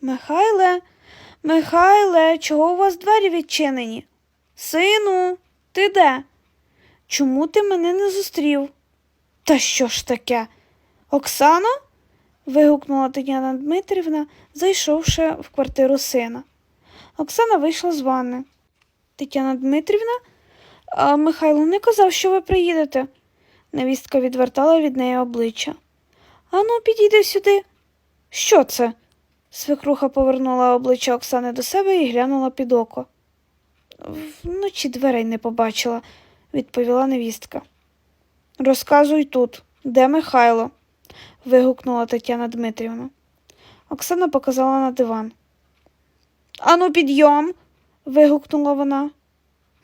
Михайле, Михайле, чого у вас двері відчинені? Сину, ти де? Чому ти мене не зустрів? Та що ж таке? Оксано? вигукнула Тетяна Дмитрівна, зайшовши в квартиру сина. Оксана вийшла з ванни. Тетяна Дмитрівна, а Михайло не казав, що ви приїдете. Невістка відвертала від неї обличчя. Ану, підійди сюди. Що це? Свекруха повернула обличчя Оксани до себе і глянула під око. Вночі дверей не побачила, відповіла невістка. Розказуй тут, де Михайло? вигукнула Тетяна Дмитрівна. Оксана показала на диван. Ану, підйом. вигукнула вона.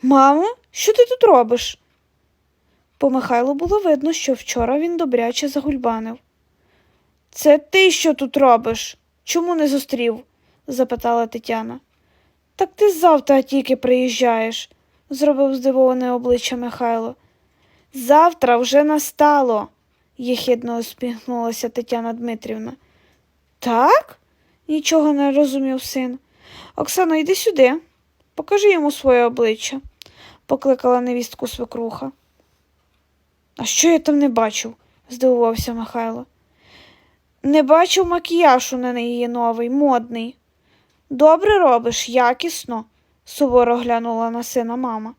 Мамо, що ти тут робиш? По Михайлу було видно, що вчора він добряче загульбанив. Це ти що тут робиш? Чому не зустрів? запитала Тетяна. Так ти завтра тільки приїжджаєш, зробив здивоване обличчя Михайло. Завтра вже настало, єхидно усміхнулася Тетяна Дмитрівна. Так? нічого не розумів син. Оксано, йди сюди, покажи йому своє обличчя, покликала невістку свекруха. А що я там не бачив? здивувався Михайло. Не бачив макіяж у неї новий, модний. Добре робиш, якісно, суворо глянула на сина мама.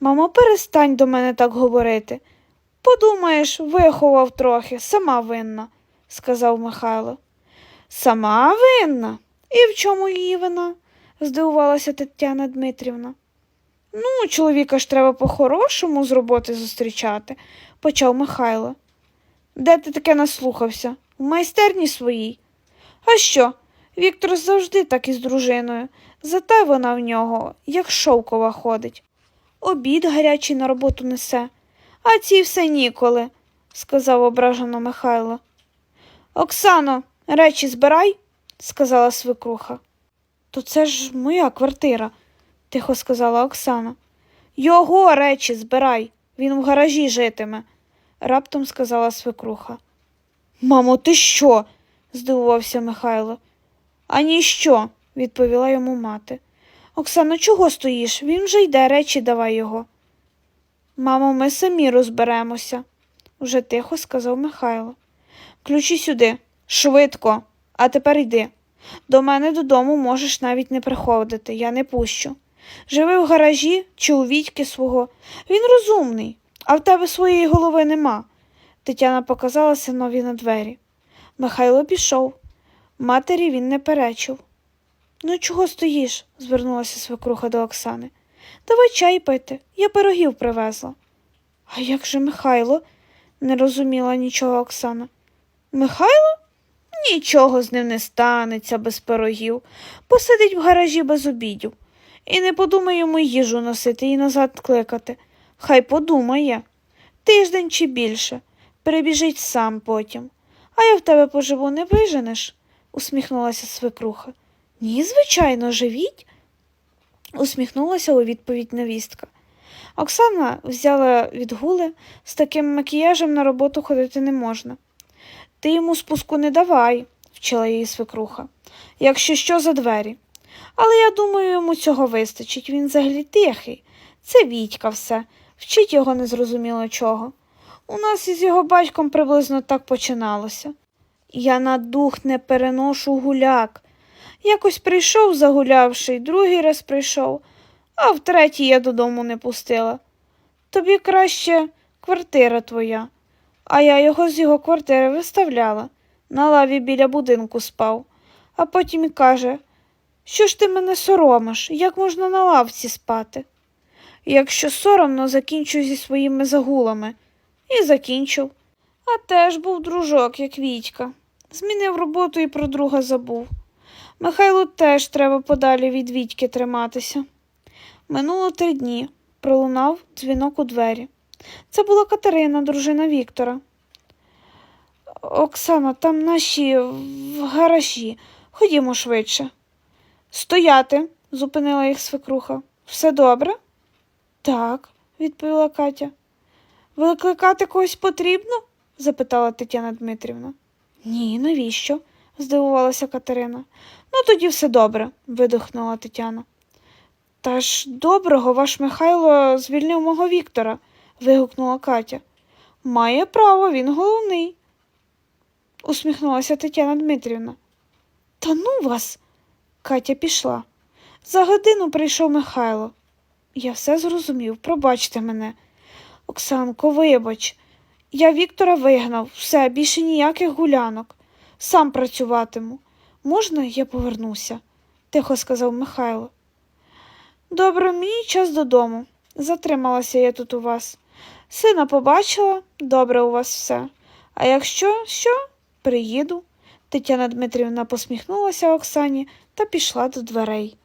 Мамо, перестань до мене так говорити. Подумаєш, виховав трохи, сама винна, сказав Михайло. Сама винна? І в чому її вина? здивувалася Тетяна Дмитрівна. Ну, чоловіка ж треба по-хорошому з роботи зустрічати, почав Михайло. Де ти таке наслухався? У майстерні своїй. А що? Віктор завжди так із дружиною, зате вона в нього, як шовкова ходить. Обід гарячий на роботу несе, а цій все ніколи, сказав ображено Михайло. Оксано, речі збирай, сказала свекруха. То це ж моя квартира, тихо сказала Оксана. Його речі збирай, він в гаражі житиме, раптом сказала свекруха. Мамо, ти що? здивувався Михайло. А ніщо, відповіла йому мати. Оксано, чого стоїш? Він вже йде, речі давай його. Мамо, ми самі розберемося, уже тихо сказав Михайло. Ключі сюди, швидко, а тепер йди. До мене додому можеш навіть не приходити, я не пущу. Живи в гаражі чи у Вітьки свого. Він розумний, а в тебе своєї голови нема. Тетяна показала синові на двері. Михайло пішов. Матері він не перечив. Ну, чого стоїш? звернулася свекруха до Оксани. Давай чай пити, я пирогів привезла. А як же Михайло? не розуміла нічого Оксана. Михайло? Нічого з ним не станеться без пирогів. Посидить в гаражі без обідів. І не подумай йому їжу носити і назад кликати. Хай подумає. Тиждень чи більше. Перебіжить сам потім. А я в тебе поживу не виженеш, усміхнулася свекруха. Ні, звичайно, живіть, усміхнулася у відповідь невістка. Оксана взяла відгули, з таким макіяжем на роботу ходити не можна. Ти йому спуску не давай, вчила її свекруха, якщо що за двері. Але я думаю, йому цього вистачить. Він взагалі тихий. Це Вітька все, вчить його незрозуміло чого. У нас із його батьком приблизно так починалося. Я на дух не переношу гуляк. Якось прийшов загулявши, другий раз прийшов, а втретій я додому не пустила. Тобі краще квартира твоя, а я його з його квартири виставляла. На лаві біля будинку спав, а потім і каже, що ж ти мене соромиш, як можна на лавці спати? Якщо соромно, закінчуй зі своїми загулами. І закінчив. А теж був дружок, як Вітька. Змінив роботу і про друга забув. Михайлу теж треба подалі від Вітьки триматися. Минуло три дні. Пролунав дзвінок у двері. Це була Катерина, дружина Віктора. Оксана, там наші в гаражі. Ходімо швидше. Стояти, зупинила їх свекруха. Все добре? Так, відповіла Катя. Викликати когось потрібно? запитала Тетяна Дмитрівна. Ні, навіщо? здивувалася Катерина. Ну, тоді все добре, видихнула Тетяна. Та ж доброго ваш Михайло звільнив мого Віктора, вигукнула Катя. Має право, він головний, усміхнулася Тетяна Дмитрівна. Та ну вас. Катя пішла. За годину прийшов Михайло. Я все зрозумів, пробачте мене. Оксанко, вибач, я Віктора вигнав, все, більше ніяких гулянок. Сам працюватиму. Можна я повернуся? тихо сказав Михайло. Добре, мені час додому. Затрималася я тут у вас. Сина побачила, добре у вас все. А якщо що, приїду. Тетяна Дмитрівна посміхнулася Оксані та пішла до дверей.